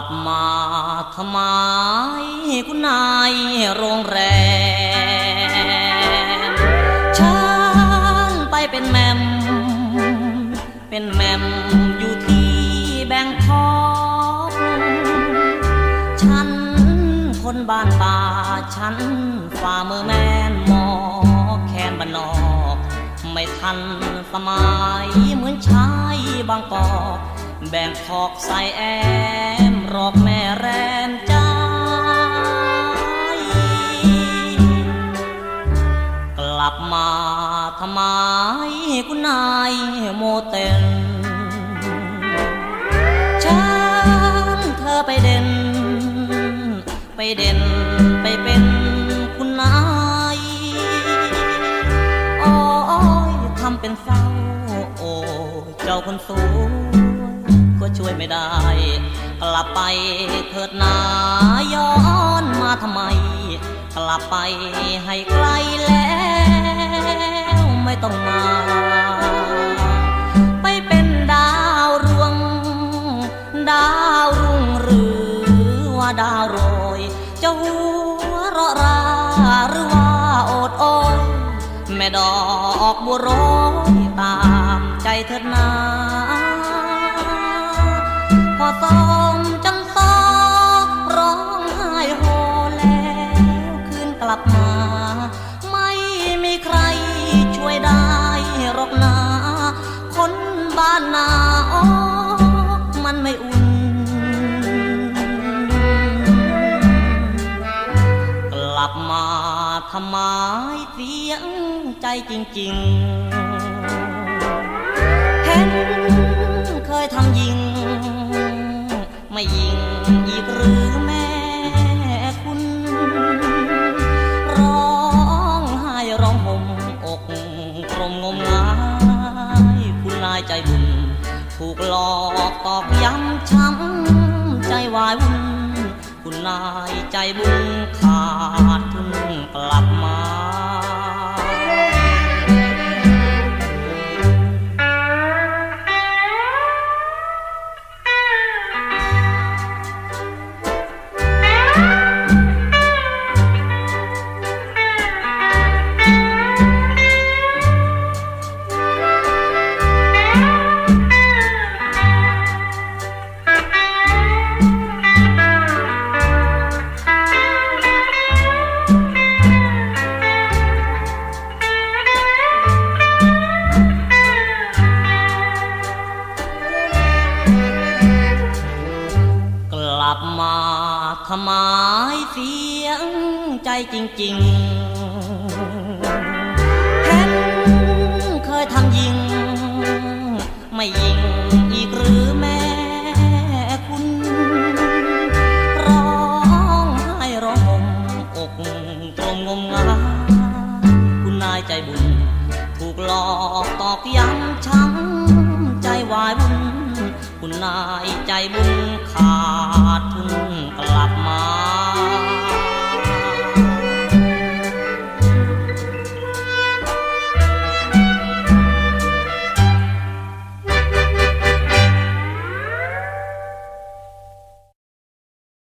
ลับมาทำไมคุณนายโรงแรมฉันไปเป็นแมม เป็นแมมอยู่ที่แบงคอกฉันคนบ้านป่าฉันฝ่ามือแมนหมอแคนบ้านนอก ไม่ทันสมัยเหมือนชายบางกอกแบ่งขอกใส่แอ รอกแม่แรมใจ กลับมาทำไมคุณนายโมเตนฉันเธอไปเด่น ไปเด่นไปเป็นคุณนายโอ้ยทำเป็นเศร้าโอ้เจ้าคนสวยก็ช่วยไม่ได้ กลับไปเถิดนาย้อนมาทำไม กลับไปให้ไกลแล้วไม่ต้องมา ไปเป็นดาวรวง ดาวรุ่งหรือว่าดาวโรยจะหัวเราะราหรือว่าโอดโอยแม่ดอกบัวโรยตามใจเถิดนา พอตอมจันทราร้องไห้โฮแล้วคืนกลับมา ไม่มีใครช่วยได้หรอกนา คนบ้านนาออกมันไม่อุ่น กลับมาทำไมเสียงใจจริง ๆ เห็นเคยทำยิง ไม่ยิงอีกหรือแม่คุณ ร้องไห้ร้องห่มอกกลมงมงายคุณนายใจบุญ ถูกหลอกตอกย้ำช้ำใจวายวุ่นคุณนายใจบุญ ลับมาทำไมเสียงใจจริง ๆ เห็นเคยทำยิง ไม่ยิงอีกหรือแม่คุณ ร้องไห้ร้องมอกตรงงมงาคุณนายใจบุญ ถูกหลอกตอกย้ำช้ำใจวายวุ่นคุณนายใจบุญขาด my